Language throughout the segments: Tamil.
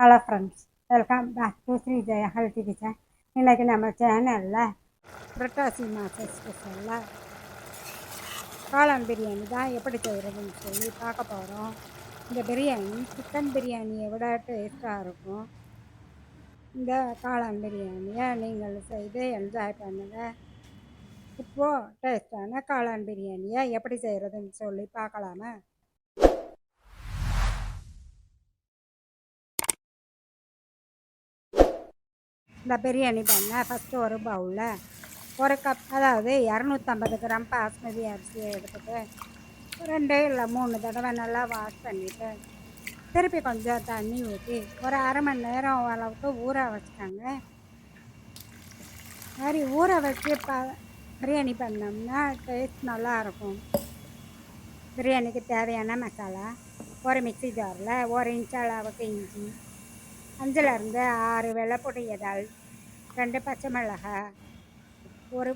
Hello friends welcome back to Sri Jaya healthy kitchen இன்றைக்கி நம்ம சேனலில் புரட்டாசி மாத ஸ்பெஷலில் காளான் பிரியாணி தான் எப்படி செய்கிறதுன்னு சொல்லி பார்க்க போகிறோம் இந்த பிரியாணி சிக்கன் பிரியாணியை விட டேஸ்ட்டாக இருக்கும். இந்த காளான் பிரியாணியை நீங்கள் செய்து என்ஜாய் பண்ணுங்கள் இப்போது டேஸ்ட்டான காளான் பிரியாணியை எப்படி செய்கிறதுன்னு சொல்லி பார்க்கலாமா? இந்த பிரியாணி பண்ணேன் ஃபஸ்ட்டு ஒரு பவுலில் ஒரு கப் அதாவது இரநூத்தம்பது கிராம் பாஸ்மதி அரிசியை எடுத்துட்டு ரெண்டு இல்லை மூணு தடவை நல்லா வாஷ் பண்ணிவிட்டு திருப்பி கொஞ்சம் தண்ணி ஊற்றி ஒரு அரை மணி நேரம் அளவுக்கு ஊற வச்சுட்டாங்க. மாதிரி ஊற வச்சு ப பிரியாணி பண்ணோம்னா டேஸ்ட் நல்லாயிருக்கும் பிரியாணிக்கு தேவையான மசாலா ஒரு மிக்ஸி ஜாரில் ஒரு இன்ச் அளவுக்கு இஞ்சி அஞ்சுலேருந்து ஆறு வெள்ளைப்பொடி இதழ் ரெண்டு பச்சை மிளகாய் ஒரு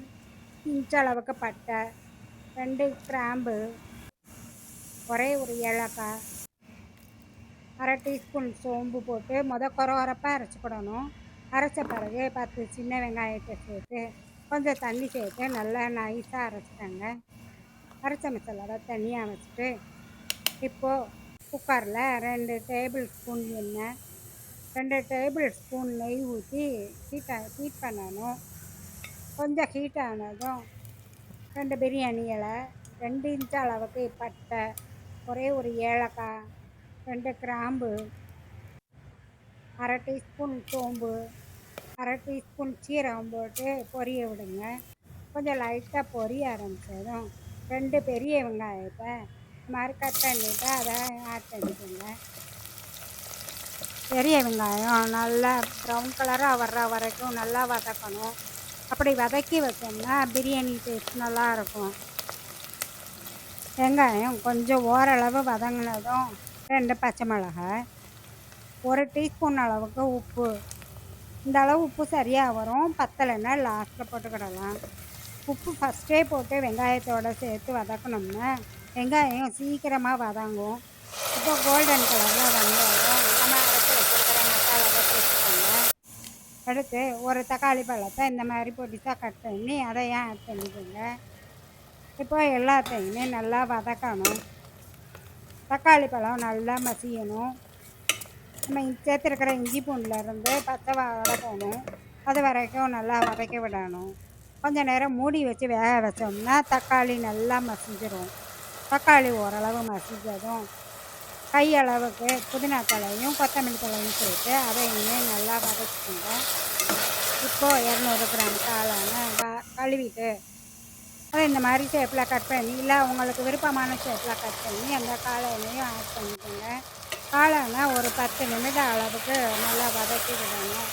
இன்ச் அளவுக்கு பட்டை ரெண்டு கிராம்பு ஒரே ஒரு ஏலக்காய் அரை டீஸ்பூன் சோம்பு போட்டு முத குறவரப்பாக அரைச்சிக்கிடணும் அரைச்ச பிறகு பத்து சின்ன வெங்காயத்தை சேர்த்து கொஞ்சம் தண்ணி சேர்த்து நல்லா நைஸாக அரைச்சிட்டாங்க அரைச்ச மசாலாவை தனியாக வச்சுட்டு இப்போது குக்கரில் ரெண்டு டேபிள் ஸ்பூன் எண்ணெய் ரெண்டு டேபிள் ஸ்பூன் நெய் ஊற்றி ஹீட் ஹீட் பண்ணணும். கொஞ்சம் ஹீட் ஆனதும் ரெண்டு பிரியாணி இலை ரெண்டு இன்ச் அளவுக்கு பட்டை ஒரே ஒரு ஏலக்காய் ரெண்டு கிராம்பு அரை டீஸ்பூன் சோம்பு அரை டீஸ்பூன் சீரகம் போட்டு பொரிய விடுங்க. கொஞ்சம் லைட்டாக பொரிய ஆரம்பித்ததும் ரெண்டு பெரிய வெங்காயத்தை இந்த மாதிரி கட் பண்ணிவிட்டு அதை ஆட் பண்ணிக்கோங்க. பெரிய வெங்காயம் நல்லா ப்ரௌன் கலராக வர்ற வரைக்கும் நல்லா வதக்கணும். அப்படி வதக்கி வச்சோம்னா பிரியாணி டேஸ்ட் நல்லாயிருக்கும். வெங்காயம் கொஞ்சம் ஓரளவு வதங்கினதும் ரெண்டு பச்சை மிளகாய் ஒரு டீஸ்பூன் அளவுக்கு உப்பு. இந்த அளவு உப்பு சரியாக வரும் பத்தலைன்னா லாஸ்ட்டில் போட்டுக்கிடலாம். உப்பு ஃபஸ்ட்டே போட்டு வெங்காயத்தோடு சேர்த்து வதக்கணும்னா வெங்காயம் சீக்கிரமாக வதங்கும். இப்போ கோல்டன் கலரில் வந்தோம் நம்ம அரைச்சி வச்சுருக்கிற மசாலாவை சேர்த்துக்கோங்க. அடுத்து ஒரு தக்காளி பழத்தை இந்த மாதிரி பொடிசாக கட் பண்ணி அதையும் ஆட் பண்ணிக்கோங்க இப்போ எல்லாத்தையுமே நல்லா வதக்கணும். தக்காளி பழம் நல்லா மசியணும். நம்ம சேர்த்துருக்கிற இஞ்சி பூண்டுலேருந்து பச்சை வதக்கணும் போகணும் அது வரைக்கும் நல்லா வதக்கி விடணும். கொஞ்சம் நேரம் மூடி வச்சு வேக வச்சோம்னா தக்காளி நல்லா மசிஞ்சிடும் தக்காளி ஓரளவு மசிஞ்சதும் கையளவுக்கு புதினா தலையும் கொத்தமல்லி தலையும் சேர்த்து அதையுமே நல்லா வதக்கிக்கோங்க. இப்போது இரநூறு கிராம் காளான கழுவிட்டு அதை இந்த மாதிரி ஷேப்பில் கட் பண்ணி இல்லை உங்களுக்கு விருப்பமான ஷேப்பில் கட் பண்ணி அந்த காளானையும் ஆட் பண்ணிக்கோங்க. காளானை ஒரு பத்து நிமிடம் அளவுக்கு நல்லா வதக்கி விடணும்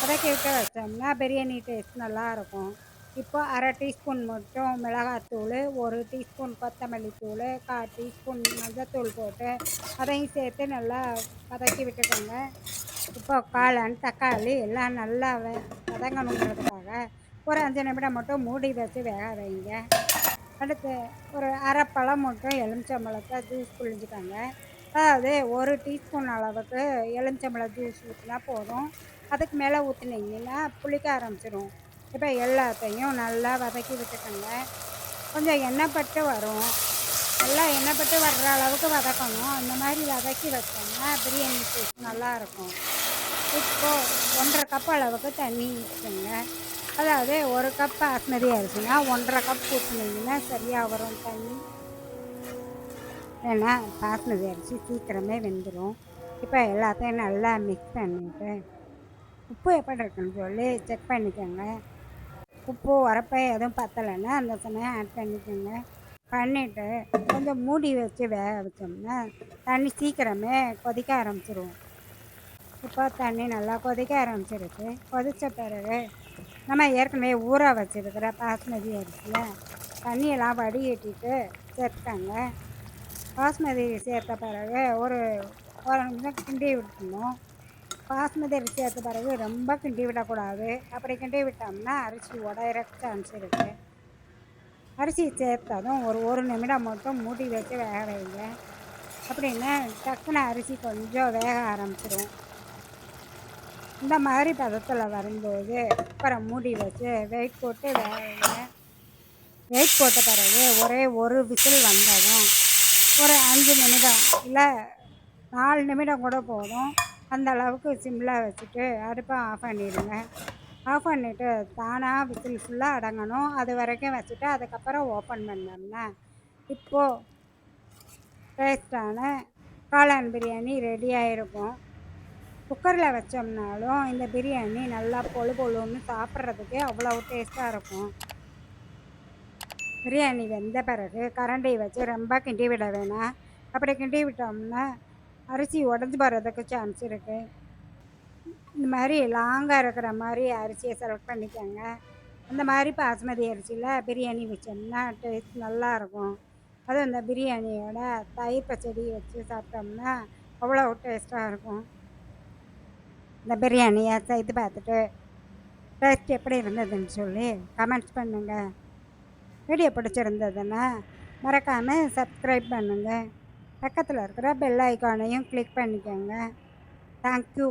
வதக்கி விட்டு வச்சோம்னா பிரியாணி டேஸ்ட் நல்லாயிருக்கும். இப்போ அரை டீஸ்பூன் மட்டும் மிளகாத்தூள் ஒரு டீஸ்பூன் கொத்தமல்லி தூள் கால் டீஸ்பூன் மஞ்சத்தூள் போட்டு அதையும் சேர்த்து நல்லா வதக்கி விட்டுக்கோங்க. இப்போ காளான் தக்காளி எல்லாம் நல்லா வதங்கணுங்கிறதுக்காக ஒரு அஞ்சு நிமிடம் மட்டும் மூடி வச்சு வேக வைங்க. அடுத்து ஒரு அரை பழம் மட்டும் எலுமிச்சம்பழத்தை ஜூஸ் புழிஞ்சுக்கோங்க. அதாவது ஒரு டீஸ்பூன் அளவுக்கு எலுமிச்சம்பழம் ஜூஸ் ஊற்றினா போதும். அதுக்கு மேலே ஊற்றுனீங்கன்னா புளிக்க ஆரம்பிச்சிடும் இப்போ எல்லாத்தையும் நல்லா வதக்கி விட்டுக்கோங்க. கொஞ்சம் எண்ணெய் பட்டு வரும். நல்லா எண்ணெய் பட்டு வர்ற அளவுக்கு வதக்கணும். அந்த மாதிரி வதக்கி வச்சோம்னா பிரியாணி டேஸ்ட் நல்லாயிருக்கும். இப்போது ஒன்றரை கப் அளவுக்கு தண்ணி ஊற்றுங்க அதாவது ஒரு கப் பாஸ்மதி அரிசினா ஒன்றரை கப் ஊற்றினீங்கன்னா சரியாக வரும் தண்ணி. ஏன்னா பாஸ்மதி அரிசி சீக்கிரமே வெந்துடும் இப்போ எல்லாத்தையும் நல்லா மிக்ஸ் பண்ணிவிட்டு உப்பு எப்படி இருக்குன்னு சொல்லி செக் பண்ணிக்கோங்க. உப்பு உரப்பை எதுவும் பத்தலைன்னா அந்த சமயம் ஆட் பண்ணிக்கோங்க. பண்ணிவிட்டு கொஞ்சம் மூடி வச்சு வேக வச்சோம்னா தண்ணி சீக்கிரமே கொதிக்க ஆரம்பிச்சிருவோம் இப்போ தண்ணி நல்லா கொதிக்க ஆரம்பிச்சிருக்கு. கொதித்த பிறகு நம்ம ஏற்கனவே ஊற வச்சுருக்கிற பாஸ்மதி அரிசியில் தண்ணியெல்லாம் வடிகட்டிட்டு சேர்த்துட்டாங்க பாஸ்மதி சேர்த்த பிறகு ஒரு ஒரு நிமிஷம் கிண்டி விட்டுணும் பாஸ்மதி அரிசி சேர்த்த பிறகு ரொம்ப கிண்டி விடக்கூடாது. அப்படி கிண்டி விட்டோம்னா அரிசி உடையிற சான்ஸ் இருக்குது அரிசி சேர்த்ததும் ஒரு ஒரு நிமிடம் மட்டும் மூடி வச்சு வேக வைங்க. அப்படின்னா டக்குன்னு அரிசி கொஞ்சம் வேக ஆரம்பிச்சிடும் இந்த மாதிரி பதத்தில் வரும்போது அப்புறம் மூடி வச்சு வெயிட் போட்டு வேக வெயிட் போட்ட பிறகு ஒரே ஒரு விசில் வந்ததும் ஒரு அஞ்சு நிமிடம் இல்லை நாலு நிமிடம் கூட போதும். அந்த அளவுக்கு சிம்மில் வச்சுட்டு அடுப்பை ஆஃப் பண்ணிடுங்க. ஆஃப் பண்ணிவிட்டு தானாக விசில் ஃபுல்லாக அடங்கணும். அது வரைக்கும் வச்சுட்டு அதுக்கப்புறம் ஓப்பன் பண்ணோம்னா இப்போது டேஸ்டான காளான் பிரியாணி ரெடியாக இருக்கும் குக்கரில் வச்சோம்னாலும் இந்த பிரியாணி நல்லா பொழு பொழுன்னு சாப்பிட்றதுக்கு அவ்வளோ டேஸ்ட்டாக இருக்கும். பிரியாணி வெந்த பிறகு கரண்டி வச்சு ரொம்ப கிண்டி விட வேணாம். அப்படி கிண்டி விட்டோம்னா அரிசி உடஞ்சி போகிறதுக்கு சான்ஸ் இருக்குது இந்த மாதிரி லாங்காக இருக்கிற மாதிரி அரிசியை செலக்ட் பண்ணிக்கோங்க. அந்த மாதிரி பாஸ்மதி அரிசியில் பிரியாணி வச்சோம்னா டேஸ்ட் நல்லாயிருக்கும் அதுவும் இந்த பிரியாணியோட தயிர் பச்சடி வச்சு சாப்பிட்டோம்னா அவ்வளோ டேஸ்ட்டாக இருக்கும். இந்த பிரியாணியை செய்து பார்த்துட்டு டேஸ்ட் எப்படி இருந்ததுன்னு சொல்லி கமெண்ட்ஸ் பண்ணுங்கள் வீடியோ பிடிச்சிருந்ததுன்னா மறக்காமல் சப்ஸ்கிரைப் பண்ணுங்கள் பக்கத்தில் இருக்கிற பெல் ஐக்கானையும் கிளிக் பண்ணிக்கோங்க. தேங்க்யூ